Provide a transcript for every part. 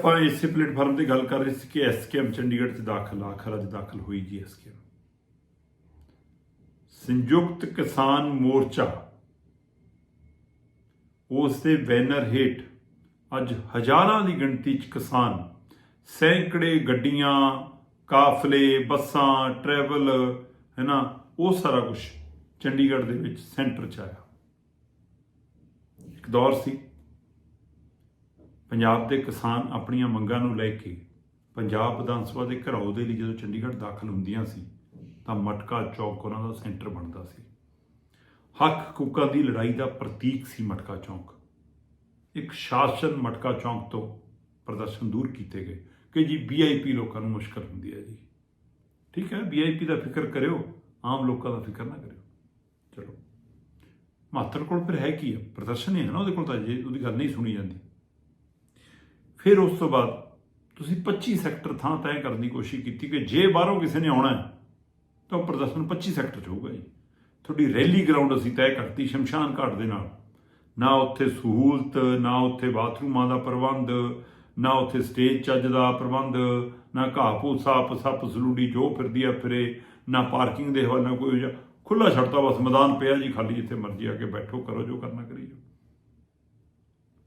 ਆਪਾਂ ਇਸੇ ਪਲੇਟਫਾਰਮ ਤੇ ਗੱਲ ਕਰ ਰਹੇ ਸੀ ਕਿ ਐਸਕੇਐਮ ਚੰਡੀਗੜ੍ਹ 'ਚ ਦਾਖਲ, ਆਖਰ ਅੱਜ ਦਾਖਲ ਹੋਈ ਜੀ ਐਸਕੇਐਮ ਸੰਯੁਕਤ ਕਿਸਾਨ ਮੋਰਚਾ ਉਸ ਦੇ ਬੈਨਰ ਹੇਠ ਅੱਜ ਹਜ਼ਾਰਾਂ ਦੀ ਗਿਣਤੀ 'ਚ ਕਿਸਾਨ ਸੈਂਕੜੇ ਗੱਡੀਆਂ, ਕਾਫਲੇ, ਬੱਸਾਂ ਟਰੈਵਲ ਹੈ ਨਾ, ਉਹ ਸਾਰਾ ਕੁਝ ਚੰਡੀਗੜ੍ਹ ਦੇ ਵਿੱਚ ਸੈਂਟਰ 'ਚ ਆਇਆ। ਇੱਕ ਦੌਰ ਸੀ। ਪੰਜਾਬ ਦੇ ਕਿਸਾਨ ਆਪਣੀਆਂ ਮੰਗਾਂ ਨੂੰ ਲੈ ਕੇ ਪੰਜਾਬ ਵਿਧਾਨ ਸਭਾ ਦੇ ਘਰਾਓ ਦੇ ਲਈ ਜਦੋਂ ਚੰਡੀਗੜ੍ਹ ਦਾਖਲ ਹੁੰਦੀਆਂ ਸੀ, ਤਾਂ ਮਟਕਾ ਚੌਕ ਉਹਨਾਂ ਦਾ ਸੈਂਟਰ ਬਣਦਾ ਸੀ। ਹੱਕ ਹਕੂਕਾਂ ਦੀ ਲੜਾਈ ਦਾ ਪ੍ਰਤੀਕ ਸੀ ਮਟਕਾ ਚੌਕ। ਇੱਕ ਸ਼ਾਸਨ ਮਟਕਾ ਚੌਕ ਤੋਂ ਪ੍ਰਦਰਸ਼ਨ ਦੂਰ ਕੀਤੇ ਗਏ ਕਿ ਜੀ ਵੀਆਈਪੀ ਲੋਕਾਂ ਨੂੰ ਮੁਸ਼ਕਲ ਹੁੰਦੀ ਹੈ ਜੀ। ਠੀਕ ਹੈ ਵੀਆਈਪੀ ਦਾ ਫਿਕਰ ਕਰਿਓ, ਆਮ ਲੋਕਾਂ ਦਾ ਫਿਕਰ ਨਾ ਕਰਿਓ। ਚਲੋ। ਮਾਤਰ ਕੋਲ ਫਿਰ ਹੈ ਕੀ ਹੈ? ਪ੍ਰਦਰਸ਼ਨ ਹੀ ਹੈ ਨਾ ਉਹਦੇ ਕੋਲ ਤਾਂ, ਜੇ ਉਹਦੀ ਗੱਲ ਨਹੀਂ ਸੁਣੀ ਜਾਂਦੀ। ਫਿਰ ਉਸ ਤੋਂ ਬਾਅਦ ਤੁਸੀਂ 25 ਸੈਕਟਰ ਥਾਂ ਤੈਅ ਕਰਨ ਦੀ ਕੋਸ਼ਿਸ਼ ਕੀਤੀ ਕਿ ਜੇ ਬਾਹਰੋਂ ਕਿਸੇ ਨੇ ਆਉਣਾ ਤਾਂ ਉਹ ਪ੍ਰਦਰਸ਼ਨ 25 ਸੈਕਟਰ 'ਚ ਹੋਊਗਾ ਜੀ। ਤੁਹਾਡੀ ਰੈਲੀ ਗਰਾਊਂਡ ਅਸੀਂ ਤੈਅ ਕਰਤੀ ਸ਼ਮਸ਼ਾਨ ਘਾਟ ਦੇ ਨਾਲ। ਨਾ ਉੱਥੇ ਸਹੂਲਤ, ਨਾ ਉੱਥੇ ਬਾਥਰੂਮਾਂ ਦਾ ਪ੍ਰਬੰਧ, ਨਾ ਉੱਥੇ ਸਟੇਜ ਚੱਜ ਦਾ ਪ੍ਰਬੰਧ, ਨਾ ਘਾਹ ਭੂਸਾ ਸੱਪ ਸਲੂਡੀ ਜੋ ਫਿਰਦੀ ਆ ਫਿਰੇ, ਨਾ ਪਾਰਕਿੰਗ ਦੇ ਹਵਾਲਾ ਕੋਈ ਖੁੱਲਾ ਛੱਡਤਾ ਬਸ ਮੈਦਾਨ ਪਿਆ ਜੀ, ਖਾਲੀ ਜਿੱਥੇ ਮਰਜ਼ੀ ਆ ਕੇ ਬੈਠੋ, ਕਰੋ ਜੋ ਕਰਨਾ ਕਰੀ ਜੋ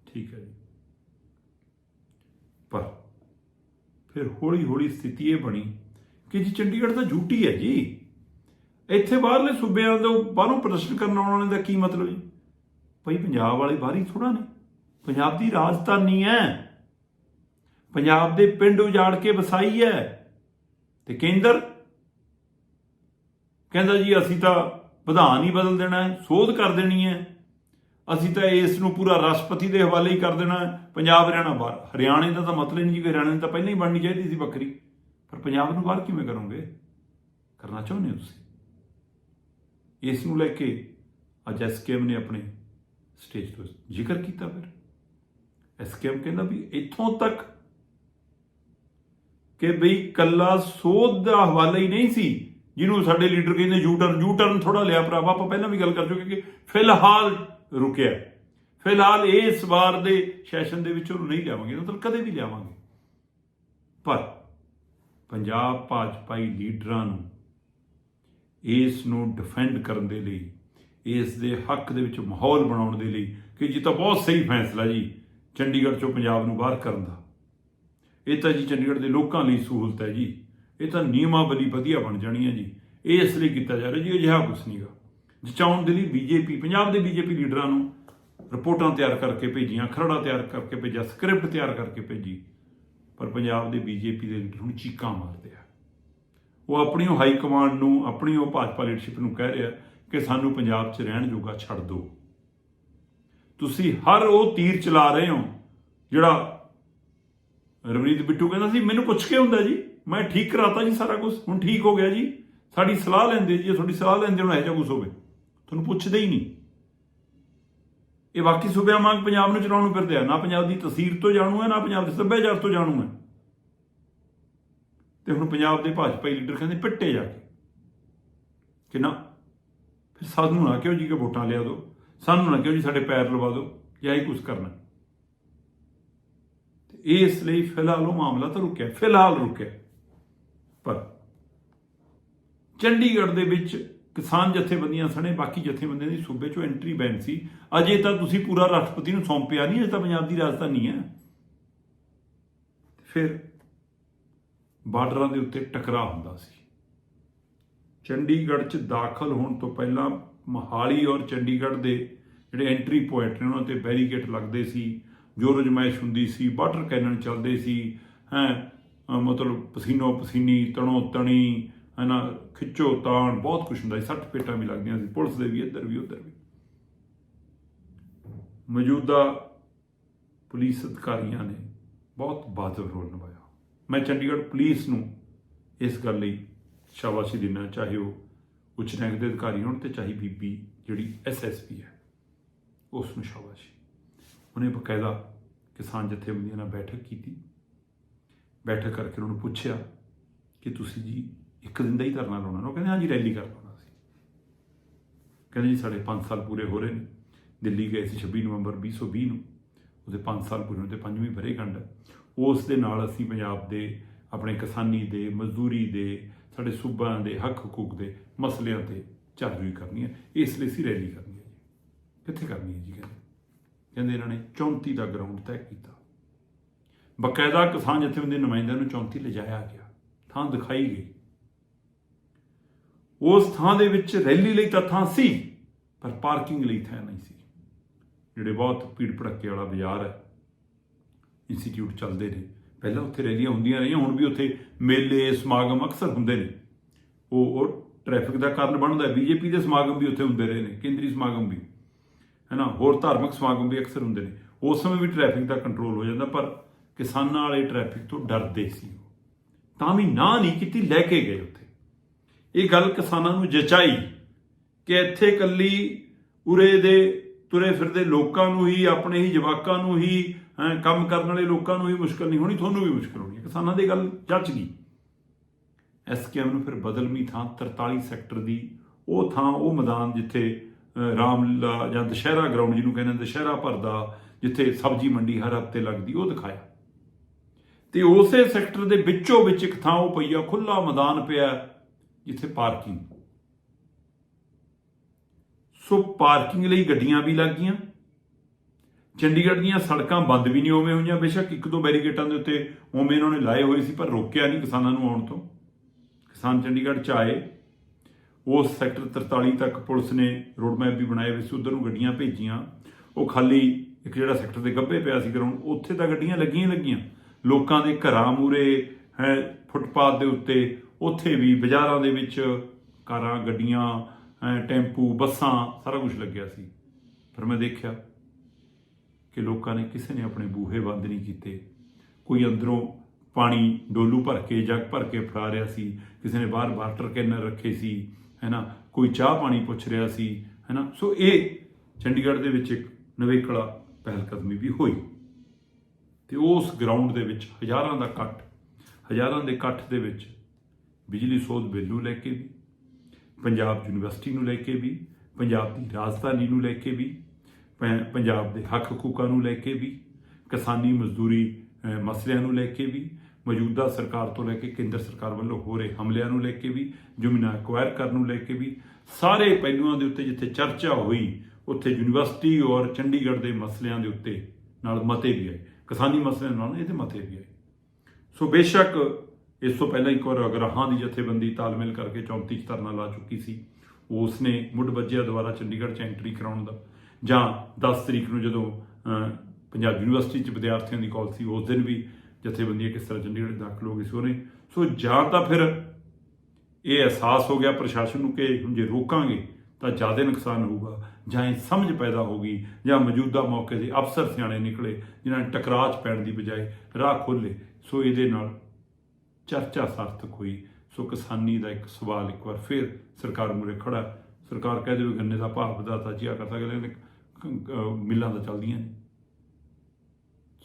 ਠੀਕ ਹੈ ਜੀ। ਪਰ ਫਿਰ ਹੌਲੀ ਹੌਲੀ ਸਥਿਤੀ ਇਹ ਬਣੀ ਕਿ ਜੀ ਚੰਡੀਗੜ੍ਹ ਤਾਂ ਝੂਟੀ ਹੈ ਜੀ। ਇੱਥੇ ਬਾਹਰਲੇ ਸੂਬਿਆਂ ਤੋਂ ਬਾਹਰੋਂ ਪ੍ਰਦਰਸ਼ਨ ਕਰਨ ਆਉਣ ਵਾਲੇ ਦਾ ਕੀ ਮਤਲਬ ਜੀ? ਭਈ ਪੰਜਾਬ ਵਾਲੇ ਬਾਹਰੀ ਥੋੜਾ ਨੇ। ਪੰਜਾਬ ਦੀ ਰਾਜਧਾਨੀ ਹੈ। ਪੰਜਾਬ ਦੇ ਪਿੰਡ ਉਜਾੜ ਕੇ ਵਸਾਈ ਹੈ। ਤੇ ਕੇਂਦਰ? ਕਹਿੰਦਾ ਜੀ ਅਸੀਂ ਤਾਂ ਵਿਧਾਨ ਹੀ ਬਦਲ ਦੇਣਾ ਹੈ, ਸੋਧ ਕਰ ਦੇਣੀ ਹੈ। ਅਸੀਂ ਤਾਂ ਇਸ ਨੂੰ ਪੂਰਾ ਰਾਸ਼ਟਰਪਤੀ ਦੇ ਹਵਾਲੇ ਹੀ ਕਰ ਦੇਣਾ ਪੰਜਾਬ ਹਰਿਆਣਾ ਬਾਹਰ। ਹਰਿਆਣੇ ਦਾ ਤਾਂ ਮਤਲਬ ਨਹੀਂ ਕਿ ਹਰਿਆਣੇ ਤਾਂ ਪਹਿਲਾਂ ਹੀ ਬਣਨੀ ਚਾਹੀਦੀ ਸੀ ਵੱਖਰੀ ਪਰ ਪੰਜਾਬ ਨੂੰ ਬਾਹਰ ਕਿਵੇਂ ਕਰੋਗੇ? ਕਰਨਾ ਚਾਹੁੰਦੇ ਹੋ ਤੁਸੀਂ? ਇਸ ਨੂੰ ਲੈ ਕੇ ਅੱਜ ਐਸਕੇਐਮ ਨੇ ਆਪਣੇ ਸਟੇਜ ਤੋਂ ਜ਼ਿਕਰ ਕੀਤਾ ਫਿਰ। ਐਸਕੇਐਮ ਕਹਿੰਦਾ ਵੀ ਇੱਥੋਂ ਤੱਕ ਕਿ ਬਈ ਕੱਲਾ ਸੋਧ ਦਾ ਹਵਾਲਾ ਹੀ ਨਹੀਂ ਸੀ, ਜਿਹਨੂੰ ਸਾਡੇ ਲੀਡਰ ਕਹਿੰਦੇ ਯੂ ਟਰਨ ਯੂ ਟਰਨ ਥੋੜਾ ਲਿਆ ਭਰਾਵਾ ਆਪਾਂ ਪਹਿਲਾਂ ਵੀ ਗੱਲ ਕਰ ਚੁੱਕੇ ਕਿ ਫਿਲਹਾਲ ਰੁਕਿਆ ਫਿਲਹਾਲ ਇਸ ਵਾਰ ਦੇ ਸੈਸ਼ਨ ਦੇ ਵਿੱਚ ਉਹਨੂੰ ਨਹੀਂ ਲਿਆਵਾਂਗੇ, ਮਤਲਬ ਕਦੇ ਵੀ ਲਿਆਵਾਂਗੇ। ਪਰ ਪੰਜਾਬ ਭਾਜਪਾਈ ਲੀਡਰਾਂ ਨੂੰ ਇਸ ਨੂੰ ਡਿਫੈਂਡ ਕਰਨ ਦੇ ਲਈ, ਇਸ ਦੇ ਹੱਕ ਦੇ ਵਿੱਚ ਮਾਹੌਲ ਬਣਾਉਣ ਦੇ ਲਈ ਕਿ ਜੀ ਤਾਂ ਬਹੁਤ ਸਹੀ ਫੈਸਲਾ ਜੀ, ਚੰਡੀਗੜ੍ਹ ਚੋਂ ਪੰਜਾਬ ਨੂੰ ਬਾਹਰ ਕਰਨ ਦਾ। ਇਹ ਤਾਂ ਜੀ ਚੰਡੀਗੜ੍ਹ ਦੇ ਲੋਕਾਂ ਲਈ ਸਹੂਲਤ ਹੈ ਜੀ। ਇਹ ਤਾਂ ਨਿਯਮਾਵਲੀ ਵਧੀਆ ਬਣ ਜਾਣੀ ਹੈ ਜੀ। ਇਹ ਇਸ ਲਈ ਕੀਤਾ ਜਾ ਰਿਹਾ ਜੀ, ਅਜਿਹਾ ਕੁਝ ਨਹੀਂਗਾ ਜਿਚਾਉਣ ਦੇ ਲਈ ਬੀਜੇਪੀ, ਪੰਜਾਬ ਦੇ ਬੀਜੇਪੀ ਲੀਡਰਾਂ ਨੂੰ ਰਿਪੋਰਟਾਂ ਤਿਆਰ ਕਰਕੇ ਭੇਜੀਆਂ, ਖਰੜਾ ਤਿਆਰ ਕਰਕੇ ਭੇਜਿਆ, ਸਕ੍ਰਿਪਟ ਤਿਆਰ ਕਰਕੇ ਭੇਜੀ, ਪਰ ਪੰਜਾਬ ਦੇ ਬੀਜੇਪੀ ਦੇ ਲੀਡਰ ਹੁਣ ਚੀਕਾਂ ਮਾਰਦੇ ਆ। ਉਹ ਆਪਣੀ ਉਹ ਹਾਈ ਕਮਾਂਡ ਨੂੰ, ਆਪਣੀ ਉਹ ਭਾਜਪਾ ਲੀਡਰਸ਼ਿਪ ਨੂੰ ਕਹਿ ਰਿਹਾ ਕਿ ਸਾਨੂੰ ਪੰਜਾਬ 'ਚ ਰਹਿਣ ਜੋਗਾ ਛੱਡ ਦਿਓ। ਤੁਸੀਂ ਹਰ ਉਹ ਤੀਰ ਚਲਾ ਰਹੇ ਹੋ ਜਿਹੜਾ ਰਵਨੀਤ ਬਿੱਟੂ ਕਹਿੰਦਾ ਸੀ, ਮੈਨੂੰ ਪੁੱਛ ਕੇ ਹੁੰਦਾ ਜੀ, ਮੈਂ ਠੀਕ ਕਰਾਤਾ ਜੀ ਸਾਰਾ ਕੁਝ ਹੁਣ ਠੀਕ ਹੋ ਗਿਆ ਜੀ, ਸਾਡੀ ਸਲਾਹ ਲੈਂਦੇ ਜੀ ਜੇ ਤੁਹਾਡੀ ਸਲਾਹ ਲੈਂਦੇ ਹੁਣ ਇਹੋ ਜਿਹਾ ਕੁਝ ਹੋਵੇ। ਤੁਹਾਨੂੰ ਪੁੱਛਦੇ ਹੀ ਨਹੀਂ। ਇਹ ਬਾਕੀ ਸੂਬਿਆਂ ਵਾਂਗ ਪੰਜਾਬ ਨੂੰ ਚਲਾਉਣ ਨੂੰ ਫਿਰਦੇ ਆ। ਨਾ ਪੰਜਾਬ ਦੀ ਤਸਵੀਰ ਤੋਂ ਜਾਣੂ ਹੈ ਨਾ ਪੰਜਾਬ ਦੇ ਸੱਭਿਆਚਾਰ ਤੋਂ ਜਾਣੂ ਹੈ ਤੇ ਹੁਣ ਪੰਜਾਬ ਦੇ ਭਾਜਪਾਈ ਲੀਡਰ ਕਹਿੰਦੇ ਪਿੱਟੇ ਜਾ ਕੇ। ਕਿ ਨਾ, ਫਿਰ ਸਾਨੂੰ ਨਾ ਕਿਉਂ ਜੀ ਕਿ ਵੋਟਾਂ ਲਿਆ ਦਿਓ? ਸਾਨੂੰ ਨਾ ਕਿਉਂ ਜੀ ਸਾਡੇ ਪੈਰ ਲਵਾ ਦਿਓ? ਜਾਂ ਹੀ ਕੁਝ ਕਰਨਾ? ਇਸ ਲਈ ਫਿਲਹਾਲ ਉਹ ਮਾਮਲਾ ਤਾਂ ਰੁਕਿਆ, ਫਿਲਹਾਲ ਰੁਕਿਆ। ਪਰ ਚੰਡੀਗੜ੍ਹ ਦੇ ਵਿੱਚ ਕਿਸਾਨ ਜਥੇਬੰਦੀਆਂ ਸਣੇ, ਬਾਕੀ ਜਥੇਬੰਦੀਆਂ ਦੀ ਸੂਬੇ ਚੋਂ ਐਂਟਰੀ ਬੈਨ ਸੀ। ਅਜੇ ਤਾਂ ਤੁਸੀਂ ਪੂਰਾ ਰਾਸ਼ਟਰਪਤੀ ਨੂੰ ਸੌਂਪਿਆ ਨਹੀਂ, ਅਜੇ ਤਾਂ ਪੰਜਾਬ ਦੀ ਰਾਜਧਾਨੀ ਹੈ। ਫਿਰ ਬਾਰਡਰਾਂ ਦੇ ਉੱਤੇ ਟਕਰਾਅ ਹੁੰਦਾ ਸੀ। ਚੰਡੀਗੜ੍ਹ 'ਚ ਦਾਖਲ ਹੋਣ ਤੋਂ ਪਹਿਲਾਂ ਮਹਾਲੀ ਔਰ ਚੰਡੀਗੜ੍ਹ ਦੇ ਜਿਹੜੇ ਐਂਟਰੀ ਪੁਆਇੰਟ ਨੇ, ਉਹਨਾਂ ਤੇ ਬੈਰੀਕੇਡ ਲੱਗਦੇ ਸੀ। ਜੋ ਰਜਮਾਇਸ਼ ਹੁੰਦੀ ਸੀ ਵਾਟਰ ਕੈਨਨ ਚੱਲਦੇ ਸੀ। ਹੈ ਮਤਲਬ ਪਸੀਨੋ ਪਸੀਨੀ ਤਣੋ ਤਣੀ ਹੈ ਨਾ ਖਿੱਚੋ ਤਾਣ, ਬਹੁਤ ਕੁਛ ਹੁੰਦਾ ਸੀ, ਸੱਟ ਪੇਟਾਂ ਵੀ ਲੱਗਦੀਆਂ ਸੀ, ਪੁਲਿਸ ਦੇ ਵੀ, ਇੱਧਰ ਵੀ, ਉੱਧਰ ਵੀ। ਮੌਜੂਦਾ ਪੁਲਿਸ ਅਧਿਕਾਰੀਆਂ ਨੇ ਬਹੁਤ ਬਾਜ਼ਰ ਰੋਲ ਨਿਭਾਇਆ। ਮੈਂ ਚੰਡੀਗੜ੍ਹ ਪੁਲਿਸ ਨੂੰ ਇਸ ਗੱਲ ਲਈ ਸ਼ਾਬਾਸ਼ੀ ਦੇਣਾ ਚਾਹੇ ਉਹ ਉੱਚ ਰੈਂਕ ਦੇ ਅਧਿਕਾਰੀ ਹੋਣ ਤੇ ਚਾਹੇ ਬੀਬੀ ਜਿਹੜੀ ਐਸਐਸਪੀ ਹੈ, ਉਸ ਨੂੰ ਸ਼ਾਬਾਸ਼ੀ। ਉਹਨੇ ਬਕਾਇਦਾ ਕਿਸਾਨ ਜਥੇਬੰਦੀਆਂ ਨਾਲ ਬੈਠਕ ਕੀਤੀ। ਬੈਠਕ ਕਰਕੇ ਉਹਨਾਂ ਨੂੰ ਪੁੱਛਿਆ ਕਿ ਤੁਸੀਂ ਜੀ ਇੱਕ ਦਿਨ ਦਾ ਹੀ ਧਰਨਾ ਲਾਉਣਾ। ਨਾ ਉਹ ਕਹਿੰਦੇ, ਹਾਂਜੀ ਰੈਲੀ ਕਰ ਲਾਉਣਾ ਸੀ ਕਹਿੰਦੇ ਜੀ, ਸਾਡੇ 5 ਸਾਲ ਪੂਰੇ ਹੋ ਰਹੇ ਨੇ। ਦਿੱਲੀ ਗਏ ਸੀ 26 ਨਵੰਬਰ 2020 ਨੂੰ। ਉਹਦੇ 5 ਸਾਲ ਪੂਰੇ ਹੋਣ ਤੇ ਪੰਜਵੀਂ ਵਰ੍ਹੇਗੰਢ ਉਸ ਦੇ ਨਾਲ ਅਸੀਂ ਪੰਜਾਬ ਦੇ, ਆਪਣੇ ਕਿਸਾਨੀ ਦੇ, ਮਜ਼ਦੂਰੀ ਦੇ, ਸਾਡੇ ਸੂਬਾਂ ਦੇ, ਹੱਕ ਹਕੂਕ ਦੇ ਮਸਲਿਆਂ ਤੇ ਚਾਰਜੂਈ ਕਰਨੀ ਹੈ। ਇਸ ਲਈ ਅਸੀਂ ਰੈਲੀ ਕਰਨੀ ਹੈ ਜੀ। ਕਿੱਥੇ ਕਰਨੀ ਹੈ ਜੀ ਕਹਿੰਦੇ? ਕਹਿੰਦੇ ਇਹਨਾਂ ਨੇ 34 ਦਾ ਗਰਾਊਂਡ ਤੈਅ ਕੀਤਾ। ਬਕਾਇਦਾ ਕਿਸਾਨ ਜਥੇਬੰਦੀ ਨੁਮਾਇੰਦਿਆਂ ਨੂੰ 34 ਲਿਜਾਇਆ ਗਿਆ। ਥਾਂ ਦਿਖਾਈ ਗਈ। ਉਸ ਥਾਂ ਦੇ ਵਿੱਚ ਰੈਲੀ ਲਈ ਤਾਂ ਥਾਂ ਸੀ, ਪਰ ਪਾਰਕਿੰਗ ਲਈ ਥਾਂ ਨਹੀਂ ਸੀ। ਜਿਹੜੇ ਬਹੁਤ ਭੀੜ ਭੜੱਕੇ ਵਾਲਾ ਬਾਜ਼ਾਰ ਹੈ ਇੰਸਟੀਚਿਊਟ ਚੱਲਦੇ ਨੇ। ਪਹਿਲਾਂ ਉੱਥੇ ਰੈਲੀਆਂ ਹੁੰਦੀਆਂ ਰਹੀਆਂ, ਹੁਣ ਵੀ ਉੱਥੇ ਮੇਲੇ, ਸਮਾਗਮ ਅਕਸਰ ਹੁੰਦੇ ਨੇ। ਉਹ ਉਹ ਟ੍ਰੈਫਿਕ ਦਾ ਕਾਰਨ ਬਣਦਾ ਹੈ। ਬੀਜੇਪੀ ਦੇ ਸਮਾਗਮ ਵੀ ਉੱਥੇ ਹੁੰਦੇ ਰਹੇ ਨੇ, ਕੇਂਦਰੀ ਸਮਾਗਮ ਵੀ। ਹੈਨਾ, ਹੋਰ ਧਾਰਮਿਕ ਸਮਾਗਮ ਵੀ ਅਕਸਰ ਹੁੰਦੇ ਨੇ। ਉਸ ਸਮੇਂ ਵੀ ਟ੍ਰੈਫਿਕ ਦਾ ਕੰਟਰੋਲ ਹੋ ਜਾਂਦਾ, ਪਰ ਕਿਸਾਨਾਂ ਵਾਲੇ ਟ੍ਰੈਫਿਕ ਤੋਂ ਡਰਦੇ ਸੀ ਉਹ। ਤਾਂ ਵੀ ਨਾ ਨਹੀਂ ਕੀਤੀ, ਲੈ ਕੇ ਗਏ ਉੱਥੇ। ਇਹ ਗੱਲ ਕਿਸਾਨਾਂ ਨੂੰ ਜਚਾਈ ਕਿ ਇੱਥੇ ਕੱਲੀ ਉਰੇ ਦੇ ਤੁਰੇ ਫਿਰਦੇ ਲੋਕਾਂ ਨੂੰ ਹੀ, ਆਪਣੇ ਹੀ ਜਵਾਕਾਂ ਨੂੰ ਹੀ ਕੰਮ ਕਰਨ ਵਾਲੇ ਲੋਕਾਂ ਨੂੰ ਹੀ ਮੁਸ਼ਕਲ ਨਹੀਂ ਹੋਣੀ, ਤੁਹਾਨੂੰ ਵੀ ਮੁਸ਼ਕਲ ਹੋਣੀ ਕਿਸਾਨਾਂ ਦੀ ਗੱਲ ਜੱਚ ਗਈ। ਐਸਕੇਐਮ ਨੂੰ ਫਿਰ ਬਦਲਵੀਂ ਥਾਂ 43 ਸੈਕਟਰ ਦੀ ਉਹ ਥਾਂ, ਉਹ ਮੈਦਾਨ ਜਿੱਥੇ ਰਾਮਲੀਲਾ ਜਾਂ ਦੁਸ਼ਹਿਰਾ ਗਰਾਊਂਡ ਜਿਹਨੂੰ ਕਹਿੰਦੇ ਦੁਸ਼ਹਿਰਾ ਭਰਦਾ, ਜਿੱਥੇ ਸਬਜ਼ੀ ਮੰਡੀ ਹਰ ਹਫ਼ਤੇ ਲੱਗਦੀ, ਉਹ ਦਿਖਾਇਆ। ਤੇ ਉਸੇ ਸੈਕਟਰ ਦੇ ਵਿੱਚੋਂ ਵਿੱਚ ਇੱਕ ਥਾਂ ਉਹ ਪਈਆ ਖੁੱਲਾ ਮੈਦਾਨ ਪਿਆ। ਜਿੱਥੇ ਪਾਰਕਿੰਗ। ਸੋ ਪਾਰਕਿੰਗ ਲਈ ਗੱਡੀਆਂ ਵੀ ਲੱਗ ਗਈਆਂ। ਚੰਡੀਗੜ੍ਹ ਦੀਆਂ ਸੜਕਾਂ ਬੰਦ ਵੀ ਨਹੀਂ ਉਵੇਂ ਹੋਈਆਂ। ਬੇਸ਼ੱਕ ਇੱਕ ਦੋ ਬੈਰੀਕੇਟਾਂ ਦੇ ਉੱਤੇ ਉਵੇਂ ਇਹਨਾਂ ਨੇ ਲਾਏ ਹੋਏ ਸੀ, ਪਰ ਰੋਕਿਆ ਨਹੀਂ ਕਿਸਾਨਾਂ ਨੂੰ ਆਉਣ ਤੋਂ। ਕਿਸਾਨ ਚੰਡੀਗੜ੍ਹ ਚ ਆਏ। ਉਸ ਸੈਕਟਰ 43 ਤੱਕ ਪੁਲਿਸ ਨੇ ਰੋਡ ਮੈਪ ਵੀ ਬਣਾਏ ਹੋਏ ਸੀ, ਉਧਰ ਨੂੰ ਗੱਡੀਆਂ ਭੇਜੀਆਂ। ਉਹ ਖਾਲੀ ਇੱਕ ਜਿਹੜਾ ਸੈਕਟਰ ਦੇ ਗੱਭੇ ਪਿਆ ਸੀ ਗਰਾਊਂਡ ਉੱਥੇ ਤਾਂ ਗੱਡੀਆਂ ਲੱਗੀਆਂ ਲੱਗੀਆਂ। ਲੋਕਾਂ ਦੇ ਘਰਾਂ ਮੂਰੇ ਹੈ, ਫੁੱਟਪਾਥ ਦੇ ਉੱਤੇ ਉੱਥੇ ਵੀ ਬਾਜ਼ਾਰਾਂ ਦੇ ਵਿੱਚ ਕਾਰਾਂ, ਗੱਡੀਆਂ ਟੈਂਪੂ, ਬੱਸਾਂ, ਸਾਰਾ ਕੁਝ ਲੱਗਿਆ ਸੀ। ਪਰ ਮੈਂ ਦੇਖਿਆ ਕਿ ਲੋਕਾਂ ਨੇ ਕਿਸੇ ਨੇ ਆਪਣੇ ਬੂਹੇ ਬੰਦ ਨਹੀਂ ਕੀਤੇ। ਕੋਈ ਅੰਦਰੋਂ ਪਾਣੀ ਡੋਲੂ ਭਰ ਕੇ, ਜੱਗ ਭਰ ਕੇ ਫੜਾ ਰਿਹਾ ਸੀ। ਕਿਸੇ ਨੇ ਬਾਹਰ ਵਾਟਰ ਕੈਨਰ ਰੱਖੇ ਸੀ, ਹੈਨਾ? ਕੋਈ ਚਾਹ ਪਾਣੀ ਪੁੱਛ ਰਿਹਾ ਸੀ, ਹੈਨਾ? ਸੋ ਇਹ ਚੰਡੀਗੜ੍ਹ ਦੇ ਵਿੱਚ ਇੱਕ ਨਵੇਕਲਾ ਪਹਿਲਕਦਮੀ ਵੀ ਹੋਈ। ਤੇ ਉਸ ਗਰਾਊਂਡ ਦੇ ਵਿੱਚ ਹਜ਼ਾਰਾਂ ਦਾ ਇਕੱਠ, ਹਜ਼ਾਰਾਂ ਦੇ ਇਕੱਠ ਦੇ ਵਿੱਚ ਬਿਜਲੀ ਸੋਧ ਬਿੱਲ ਨੂੰ ਲੈ ਕੇ ਵੀ, ਪੰਜਾਬ ਯੂਨੀਵਰਸਿਟੀ ਨੂੰ ਲੈ ਕੇ ਵੀ, ਪੰਜਾਬ ਦੀ ਰਾਜਧਾਨੀ ਨੂੰ ਲੈ ਕੇ ਵੀ, ਪੰ- ਪੰਜਾਬ ਦੇ ਹੱਕ ਹਕੂਕਾਂ ਨੂੰ ਲੈ ਕੇ ਵੀ, ਕਿਸਾਨੀ ਮਜ਼ਦੂਰੀ ਮਸਲਿਆਂ ਨੂੰ ਲੈ ਕੇ ਵੀ, ਮੌਜੂਦਾ ਸਰਕਾਰ ਤੋਂ ਲੈ ਕੇ ਕੇਂਦਰ ਸਰਕਾਰ ਵੱਲੋਂ ਹੋ ਰਹੇ ਹਮਲਿਆਂ ਨੂੰ ਲੈ ਕੇ ਵੀ, ਜ਼ਮੀਨਾਂ ਐਕਵਾਇਰ ਕਰਨ ਨੂੰ ਲੈ ਕੇ ਵੀ, ਸਾਰੇ ਪਹਿਲੂਆਂ ਦੇ ਉੱਤੇ ਜਿੱਥੇ ਚਰਚਾ ਹੋਈ, ਉੱਥੇ ਯੂਨੀਵਰਸਿਟੀ ਔਰ ਚੰਡੀਗੜ੍ਹ ਦੇ ਮਸਲਿਆਂ ਦੇ ਉੱਤੇ ਨਾਲ ਮਤੇ ਵੀ ਆਏ। ਕਿਸਾਨੀ ਮਸਲਿਆਂ ਨਾਲ ਇਹਦੇ ਮਤੇ ਵੀ ਆਏ। ਸੋ ਬੇਸ਼ੱਕ ਇਸ ਤੋਂ ਪਹਿਲਾਂ ਇੱਕ ਵਾਰ ਅਗਰਾਹਾਂ ਦੀ ਜਥੇਬੰਦੀ ਤਾਲਮੇਲ ਕਰਕੇ 34 ਚ ਧਰਨਾ ਲਾ ਚੁੱਕੀ ਸੀ। ਉਸ ਨੇ ਮੁੱਢ ਵੱਜਿਆ ਦੁਆਰਾ ਚੰਡੀਗੜ੍ਹ ਚ ਐਂਟਰੀ ਕਰਾਉਣ ਦਾ। ਜਾਂ 10 ਤਰੀਕ ਨੂੰ ਜਦੋਂ ਪੰਜਾਬ ਯੂਨੀਵਰਸਿਟੀ ਚ ਵਿਦਿਆਰਥੀਆਂ ਦੀ ਕਾਲ ਸੀ, ਉਸ ਦਿਨ ਵੀ ਜਥੇਬੰਦੀਆਂ ਕਿਸ ਤਰ੍ਹਾਂ ਚੰਡੀਗੜ੍ਹ ਦਾਖਲ ਹੋ ਗਈ ਸੀ ਉਹਨੇ। ਸੋ ਜਾਂ ਤਾਂ ਫਿਰ ਇਹ ਅਹਿਸਾਸ ਹੋ ਗਿਆ ਪ੍ਰਸ਼ਾਸਨ ਨੂੰ ਕਿ ਹੁਣ ਜੇ ਰੋਕਾਂਗੇ ਤਾਂ ਜ਼ਿਆਦਾ ਨੁਕਸਾਨ ਹੋਊਗਾ, ਜਾਂ ਇਹ ਸਮਝ ਪੈਦਾ ਹੋ ਗਈ, ਜਾਂ ਮੌਜੂਦਾ ਮੌਕੇ ਦੇ ਅਫਸਰ ਸਿਆਣੇ ਨਿਕਲੇ, ਜਿਨ੍ਹਾਂ ਨੇ ਟਕਰਾਅ 'ਚ ਪੈਣ ਦੀ ਬਜਾਏ ਰਾਹ ਖੋਲੇ ਸੋ ਇਹਦੇ ਨਾਲ ਚਰਚਾ ਸਾਰਥਕ ਹੋਈ। ਸੋ ਕਿਸਾਨੀ ਦਾ ਇੱਕ ਸਵਾਲ ਇੱਕ ਵਾਰ ਫਿਰ ਸਰਕਾਰ ਮੂਰੇ ਖੜਾ ਸਰਕਾਰ ਕਹਿ ਦੇਵੇ ਗੰਨੇ ਦਾ ਭਾਅ ਵਧਾਤਾ ਜੀ ਆ ਕਰ ਸਕਦੇ ਨੇ ਕ- ਅਹ, ਮਿੱਲਾਂ ਤਾਂ ਚੱਲਦੀਆਂ ਨੇ।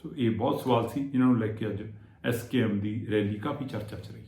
ਸੋ ਇਹ ਬਹੁਤ ਸਵਾਲ ਸੀ, ਇਹਨਾਂ ਨੂੰ ਲੈ ਕੇ ਅੱਜ ਐਸਕੇਐਮ ਦੀ ਰੈਲੀ ਕਾਫੀ ਚਰਚਾ ਚ ਰਹੀ।